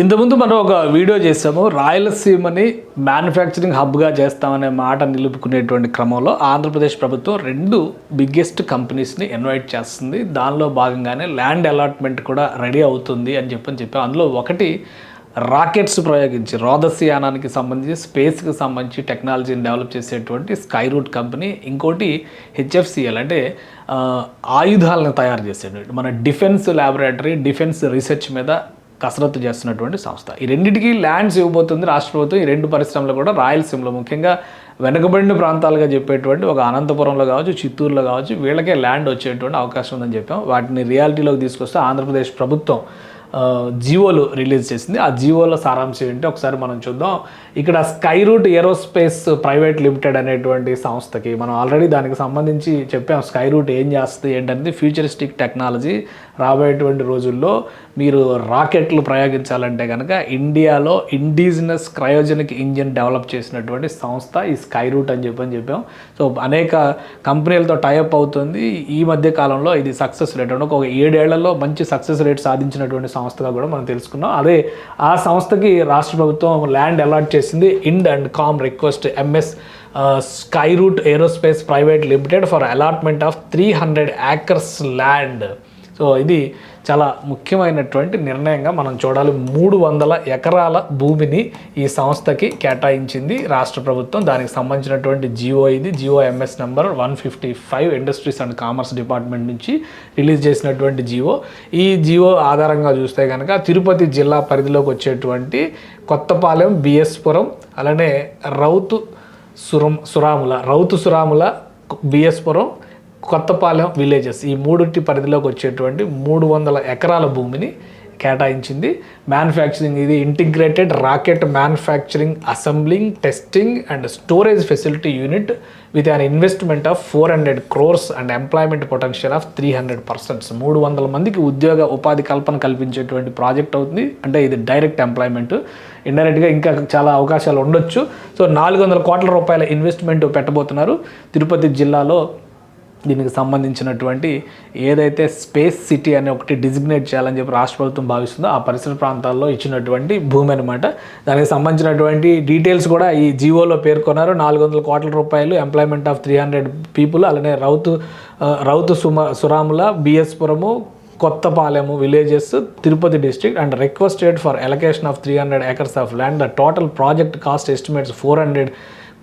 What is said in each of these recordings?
ఇంతకుముందు మనం ఒక వీడియో చేసాము రాయలసీమని మ్యానుఫ్యాక్చరింగ్ హబ్గా చేస్తామనే మాట నిలుపుకునేటువంటి క్రమంలో ఆంధ్రప్రదేశ్ ప్రభుత్వం రెండు బిగ్గెస్ట్ కంపెనీస్ని ఇన్వైట్ చేస్తుంది. దానిలో భాగంగానే ల్యాండ్ అలాట్మెంట్ కూడా రెడీ అవుతుంది అని చెప్పని చెప్పాం. అందులో ఒకటి రాకెట్స్ ప్రయోగించి రోదసియానానికి సంబంధించి స్పేస్కి సంబంధించి టెక్నాలజీని డెవలప్ చేసేటువంటి స్కై రూట్ కంపెనీ ఇంకోటి హెచ్ఎఫ్సిఎల్ అంటే ఆయుధాలను తయారు చేసేటువంటి మన డిఫెన్స్ ల్యాబొరేటరీ డిఫెన్స్ రీసెర్చ్ మీద కసరత్తు చేస్తున్నటువంటి సంస్థ. ఈ రెండింటికి ల్యాండ్స్ ఇవ్వబోతుంది రాష్ట్ర ప్రభుత్వం ఈ రెండు పరిశ్రమలు కూడా రాయలసీమలో ముఖ్యంగా వెనుకబడిన ప్రాంతాలుగా చెప్పేటువంటి ఒక అనంతపురంలో కావచ్చు చిత్తూరులో కావచ్చు వీళ్ళకే ల్యాండ్ వచ్చేటువంటి అవకాశం ఉందని చెప్పాం. వాటిని రియాలిటీలోకి తీసుకొస్తే ఆంధ్రప్రదేశ్ ప్రభుత్వం జియోలు రిలీజ్ చేసింది. ఆ జియోల సారాంశం ఏంటి ఒకసారి మనం చూద్దాం. ఇక్కడ Skyroot aerospace private limited అనేటువంటి సంస్థకి మనం ఆల్రెడీ దానికి సంబంధించి చెప్పాం. స్కై రూట్ ఏం చేస్తుంది ఏంటనేది ఫ్యూచరిస్టిక్ టెక్నాలజీ రాబోయేటువంటి రోజుల్లో మీరు రాకెట్లు ప్రయోగించాలంటే కనుక ఇండియాలో ఇండిజినస్ క్రయోజనిక్ ఇంజిన్ డెవలప్ చేసినటువంటి సంస్థ ఈ స్కై రూట్ అని చెప్పని చెప్పాం. సో అనేక కంపెనీలతో టైఅప్ అవుతుంది. ఈ మధ్య కాలంలో ఇది సక్సెస్ రేట్ అంటే ఒక ఏడేళ్ళలో మంచి సక్సెస్ రేట్ సాధించినటువంటి సంస్థగా కూడా మనం తెలుసుకున్నాం. అదే ఆ సంస్థకి రాష్ట్ర ప్రభుత్వం ల్యాండ్ అలాట్ చేసింది. Ind and com request MS Skyroot aerospace private limited for allotment of three hundred acres land so ఇది చాలా ముఖ్యమైనటువంటి నిర్ణయంగా మనం చూడాలి. మూడు వందల ఎకరాల భూమిని ఈ సంస్థకి కేటాయించింది రాష్ట్ర ప్రభుత్వం. దానికి సంబంధించినటువంటి జియో ఇది GO MS number one fifty five industries and commerce department నుంచి రిలీజ్ చేసినటువంటి జియో ఈ జియో ఆధారంగా చూస్తే కనుక తిరుపతి జిల్లా పరిధిలోకి వచ్చేటువంటి కొత్తపాలెం బిఎస్పురం అలానే రౌతు సురం సురాముల రౌతు సురాముల బిఎస్పురం కొత్తపాలెం విలేజెస్ ఈ మూడింటి పరిధిలోకి వచ్చేటువంటి మూడు వందల ఎకరాల భూమిని కేటాయించింది. మ్యానుఫ్యాక్చరింగ్ ఇది integrated rocket manufacturing assembling testing and storage facility unit with an investment of four hundred crores and employment potential of three hundred percents మూడు వందల మందికి ఉద్యోగ ఉపాధి కల్పన కల్పించేటువంటి ప్రాజెక్ట్ అవుతుంది. అంటే ఇది డైరెక్ట్ ఎంప్లాయ్మెంట్ ఇండైరెక్ట్గా ఇంకా చాలా అవకాశాలు ఉండొచ్చు. సో నాలుగు వందల కోట్ల రూపాయల ఇన్వెస్ట్మెంట్ పెట్టబోతున్నారు. తిరుపతి జిల్లాలో దీనికి సంబంధించినటువంటి ఏదైతే స్పేస్ సిటీ అని ఒకటి డిజిగ్నేట్ చేయాలని చెప్పి రాష్ట్ర ప్రభుత్వం భావిస్తుందో ఆ పరిసర ప్రాంతాల్లో ఇచ్చినటువంటి భూమి అనమాట దానికి సంబంధించినటువంటి డీటెయిల్స్ కూడా ఈ జీవోలో పేర్కొన్నారు. నాలుగు వందల కోట్ల రూపాయలు employment of three hundred people అలానే రౌతు రౌతు Suma సురాముల బిఎస్పురము Kothapalem villages Tirupati district and requested for allocation of three hundred acres of land. The total project cost estimates four hundred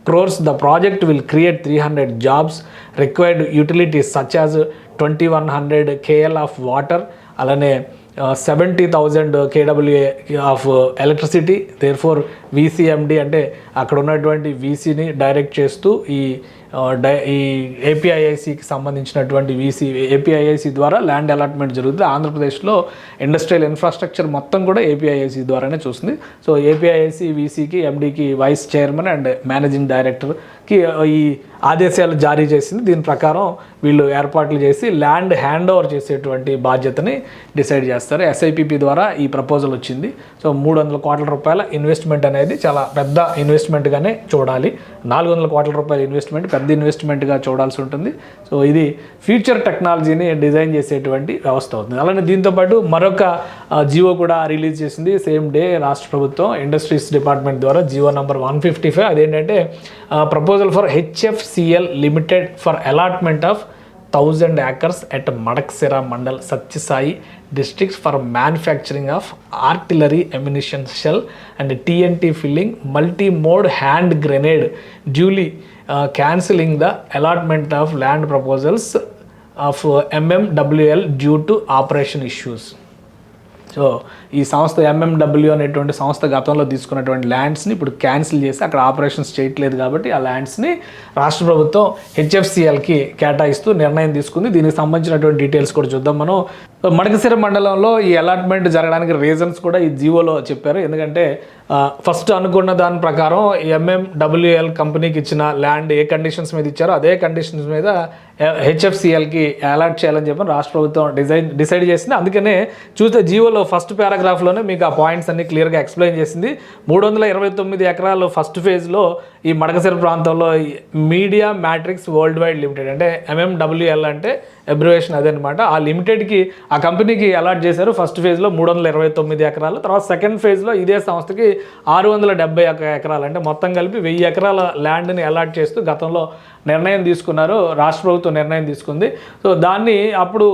crores the project will create 300 jobs required utilities such as 2100 kl of water అలానే seventy thousand KWA of electricity there four VCMD అంటే అక్కడ ఉన్నటువంటి వీసీని direct చేస్తూ ఈ die ఈ ఏపీఐఐసికి సంబంధించినటువంటి VC APIIC ద్వారా ల్యాండ్ అలాట్మెంట్ జరుగుతుంది. ఆంధ్రప్రదేశ్లో ఇండస్ట్రియల్ ఇన్ఫ్రాస్ట్రక్చర్ మొత్తం కూడా ఏపీఐఐసి ద్వారానే చూస్తుంది. సో ఏపీఐఐసి వీసీకి ఎండీకి వైస్ చైర్మన్ అండ్ మేనేజింగ్ డైరెక్టర్కి ఈ ఆదేశాలు జారీ చేసింది. దీని ప్రకారం వీళ్ళు ఏర్పాట్లు చేసి ల్యాండ్ హ్యాండ్ ఓవర్ చేసేటువంటి బాధ్యతని డిసైడ్ చేస్తారు. ఎస్ఐపిపి ద్వారా ఈ ప్రపోజల్ వచ్చింది. సో మూడు వందల కోట్ల రూపాయల ఇన్వెస్ట్మెంట్ అనేది అనేది చాలా పెద్ద ఇన్వెస్ట్మెంట్గానే చూడాలి. నాలుగు వందల కోట్ల రూపాయల ఇన్వెస్ట్మెంట్ పెద్ద ఇన్వెస్ట్మెంట్గా చూడాల్సి ఉంటుంది. సో ఇది ఫ్యూచర్ టెక్నాలజీని డిజైన్ చేసేటువంటి వ్యవస్థ అవుతుంది. అలానే దీంతోపాటు మరొక జియో కూడా రిలీజ్ చేసింది. సేమ్ డే రాష్ట్ర ప్రభుత్వం ఇండస్ట్రీస్ డిపార్ట్మెంట్ ద్వారా GO number one fifty five అదేంటంటే proposal for HFCL limited for allotment of thousand acres at Madaksera Mandal, Satyasai district for manufacturing of artillery ammunition shell and TNT filling multi-mode hand grenade, duly uh, cancelling the allotment of land proposals of uh, MMWL due to operation issues. So ఈ సంస్థ ఎంఎండబ్ల్యూ అనేటువంటి సంస్థ గతంలో తీసుకున్నటువంటి ల్యాండ్స్ని ఇప్పుడు cancel చేసి అక్కడ operations చేయట్లేదు కాబట్టి ఆ ల్యాండ్స్ని రాష్ట్ర ప్రభుత్వం హెచ్ఎఫ్సిఎల్కి కేటాయిస్తూ నిర్ణయం తీసుకుంది. దీనికి సంబంధించినటువంటి డీటెయిల్స్ కూడా చూద్దాం మనం. మడకసిర మండలంలో ఈ అలాట్మెంట్ జరగడానికి రీజన్స్ కూడా ఈ జీవోలో చెప్పారు. ఎందుకంటే ఫస్ట్ అనుకున్న దాని ప్రకారం ఎంఎండబ్ల్యూఎల్ కంపెనీకి ఇచ్చిన ల్యాండ్ ఏ కండిషన్స్ మీద ఇచ్చారో అదే కండిషన్స్ మీద హెచ్ఎఫ్సిఎల్కి అలాట్ చేయాలని చెప్పి రాష్ట్ర ప్రభుత్వం డిజైన్ డిసైడ్ చేసింది. అందుకనే చూస్తే జీవోలో ఆర్టికల్లో ఫస్ట్ పారాగ్రాఫ్లోనే మీకు ఆ పాయింట్స్ అన్ని క్లియర్గా ఎక్స్ప్లెయిన్ చేసింది. మూడు వందల ఇరవై తొమ్మిది ఎకరాలు ఫస్ట్ ఫేజ్లో ఈ మడకసిర ప్రాంతంలో media matrix world wide limited అంటే ఎంఎండబ్ల్యూఎల్ అంటే అబ్రివేషన్ అదనమాట. ఆ లిమిటెడ్కి ఆ కంపెనీకి అలాట్ చేశారు ఫస్ట్ ఫేజ్లో మూడు వందల ఇరవై తొమ్మిది ఎకరాలు తర్వాత సెకండ్ ఫేజ్లో ఇదే సంస్థకి ఆరు వందల డెబ్బై ఒక ఎకరాలు అంటే మొత్తం కలిపి వెయ్యి ఎకరాల ల్యాండ్ని అలాట్ చేస్తూ గతంలో నిర్ణయం తీసుకున్నారు రాష్ట్ర ప్రభుత్వం నిర్ణయం తీసుకుంది. సో దాన్ని అప్పుడు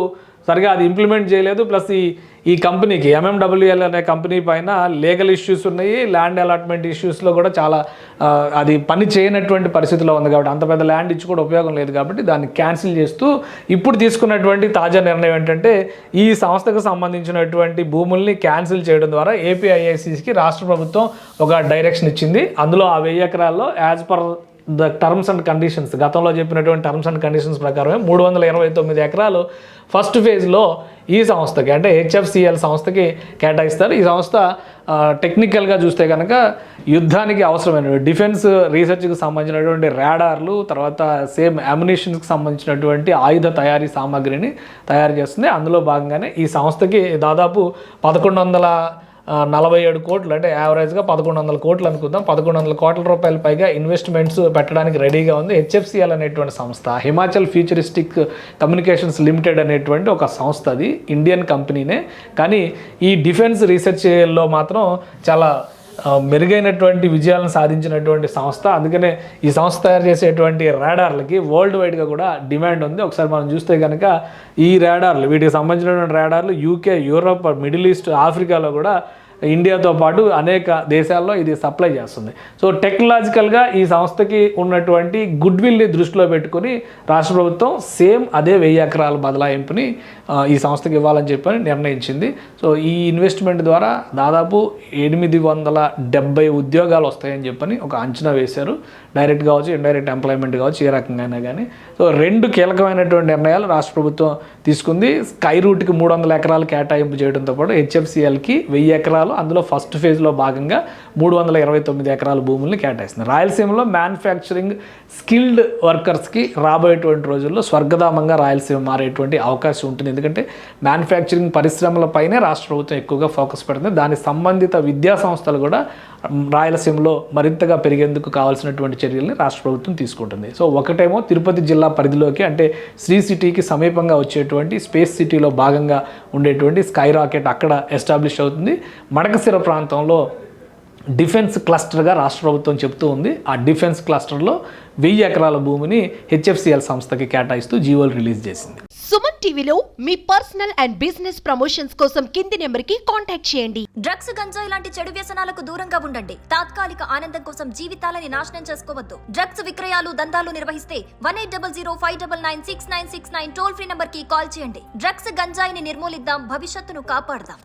సరిగా అది ఇంప్లిమెంట్ చేయలేదు. ప్లస్ ఈ ఈ కంపెనీకి ఎంఎండబ్ల్యూఎల్ అనే కంపెనీ పైన లీగల్ ఇష్యూస్ ఉన్నాయి ల్యాండ్ అలాట్మెంట్ ఇష్యూస్లో కూడా చాలా అది పని చేయనటువంటి పరిస్థితిలో ఉంది కాబట్టి అంత పెద్ద ల్యాండ్ ఇచ్చి కూడా ఉపయోగం లేదు కాబట్టి దాన్ని క్యాన్సిల్ చేస్తూ ఇప్పుడు తీసుకున్నటువంటి తాజా నిర్ణయం ఏంటంటే ఈ సంస్థకు సంబంధించినటువంటి భూముల్ని క్యాన్సిల్ చేయడం ద్వారా ఏపీఐఐసికి రాష్ట్ర ప్రభుత్వం ఒక డైరెక్షన్ ఇచ్చింది. అందులో ఆ వెయ్యి ఎకరాల్లో as per the terms and conditions. గతంలో చెప్పినటువంటి టర్మ్స్ అండ్ కండిషన్స్ ప్రకారమే మూడు వందల ఇరవై తొమ్మిది ఎకరాలు ఫస్ట్ ఫేజ్లో ఈ సంస్థకి అంటే హెచ్ఎఫ్సిఎల్ సంస్థకి కేటాయిస్తారు. ఈ సంస్థ టెక్నికల్గా చూస్తే కనుక యుద్ధానికి అవసరమైన డిఫెన్స్ రీసెర్చ్కి సంబంధించినటువంటి రాడార్లు తర్వాత సేమ్ అమ్యునిషన్స్కి సంబంధించినటువంటి ఆయుధ తయారీ సామాగ్రిని తయారు చేస్తుంది. అందులో భాగంగానే ఈ సంస్థకి దాదాపు పదకొండు వందల నలభై ఏడు కోట్లు అంటే యావరేజ్గా పదకొండు వందల కోట్లు అనుకుందాం. పదకొండు వందల కోట్ల రూపాయల పైగా ఇన్వెస్ట్మెంట్స్ పెట్టడానికి రెడీగా ఉంది. హెచ్ఎఫ్సిఎల్ అనేటువంటి సంస్థ హిమాచల్ ఫ్యూచరిస్టిక్ కమ్యూనికేషన్స్ లిమిటెడ్ అనేటువంటి ఒక సంస్థ అది ఇండియన్ కంపెనీనే కానీ ఈ డిఫెన్స్ రీసెర్చ్లో మాత్రం చాలా మెరుగైనటువంటి విజయాలను సాధించినటువంటి సంస్థ. అందుకనే ఈ సంస్థ తయారు చేసేటువంటి రాడార్లకి వరల్డ్ వైడ్గా కూడా డిమాండ్ ఉంది. ఒకసారి మనం చూస్తే కనుక ఈ రాడార్లు వీటికి సంబంధించినటువంటి రాడార్లు యూకే యూరోప్ మిడిల్ ఈస్ట్ ఆఫ్రికాలో కూడా ఇండియాతో పాటు అనేక దేశాల్లో ఇది సప్లై చేస్తుంది. సో టెక్నాలజికల్గా ఈ సంస్థకి ఉన్నటువంటి గుడ్ విల్ని దృష్టిలో పెట్టుకుని రాష్ట్ర ప్రభుత్వం సేమ్ అదే వెయ్యి ఎకరాల బదలాయింపుని ఈ సంస్థకి ఇవ్వాలని చెప్పని నిర్ణయించింది. సో ఈ ఇన్వెస్ట్మెంట్ ద్వారా దాదాపు ఎనిమిది వందల డెబ్బై ఉద్యోగాలు వస్తాయని చెప్పని ఒక అంచనా వేశారు. డైరెక్ట్ కావచ్చు ఇండైరెక్ట్ ఎంప్లాయ్మెంట్ కావచ్చు ఏ రకంగా అయినా కానీ సో రెండు కీలకమైనటువంటి నిర్ణయాలు రాష్ట్ర ప్రభుత్వం తీసుకుంది. స్కై రూట్కి మూడు వందల ఎకరాలు కేటాయింపు చేయడంతో పాటు హెచ్ఎఫ్సిఎల్కి వెయ్యి ఎకరాలు అందులో ఫస్ట్ ఫేజ్లో భాగంగా మూడు వందల ఇరవై తొమ్మిది ఎకరాల భూముల్ని కేటాయిస్తుంది. రాయలసీమలో మ్యానుఫ్యాక్చరింగ్ స్కిల్డ్ వర్కర్స్కి రాబోయేటువంటి రోజుల్లో స్వర్గధామంగా రాయలసీమ మారేటువంటి అవకాశం ఉంటుంది. ఎందుకంటే మ్యానుఫ్యాక్చరింగ్ పరిశ్రమలపైనే రాష్ట్ర ప్రభుత్వం ఎక్కువగా ఫోకస్ పెడుతుంది. దాని సంబంధిత విద్యా సంస్థలు కూడా రాయలసీమలో మరింతగా పెరిగేందుకు కావాల్సినటువంటి చర్యల్ని రాష్ట్ర ప్రభుత్వం తీసుకుంటుంది. సో ఒకటేమో తిరుపతి జిల్లా పరిధిలోకి అంటే శ్రీ సిటీకి సమీపంగా వచ్చేటువంటి స్పేస్ సిటీలో భాగంగా ఉండేటువంటి స్కై రాకెట్ అక్కడ ఎస్టాబ్లిష్ అవుతుంది. మడకసిర ప్రాంతంలో డిఫెన్స్ క్లస్టర్గా రాష్ట్ర ప్రభుత్వం చెప్తూ ఉంది. ఆ డిఫెన్స్ క్లస్టర్లో వెయ్యి ఎకరాల భూమిని హెచ్ఎఫ్సిఎల్ సంస్థకి కేటాయిస్తూ జీవోలు రిలీజ్ చేసింది. సుమన్ టీవీలో మీ పర్సనల్ అండ్ బిజినెస్ ప్రమోషన్స్ కోసం కింది నెంబర్కి కాంటాక్ట్ చేయండి. డ్రగ్స్ గంజాయి లాంటి చెడు వ్యసనాలకు దూరంగా ఉండండి. తాత్కాలిక ఆనందం కోసం జీవితాలని నాశనం చేసుకోవద్దు. డ్రగ్స్ విక్రయాలు దందాలు నిర్వహిస్తే one eight double zero five double nine six nine six nine toll free నంబర్కి కాల్ చేయండి. డ్రగ్స్ గంజాయిని నిర్మూలిద్దాం భవిష్యత్తును కాపాడదాం.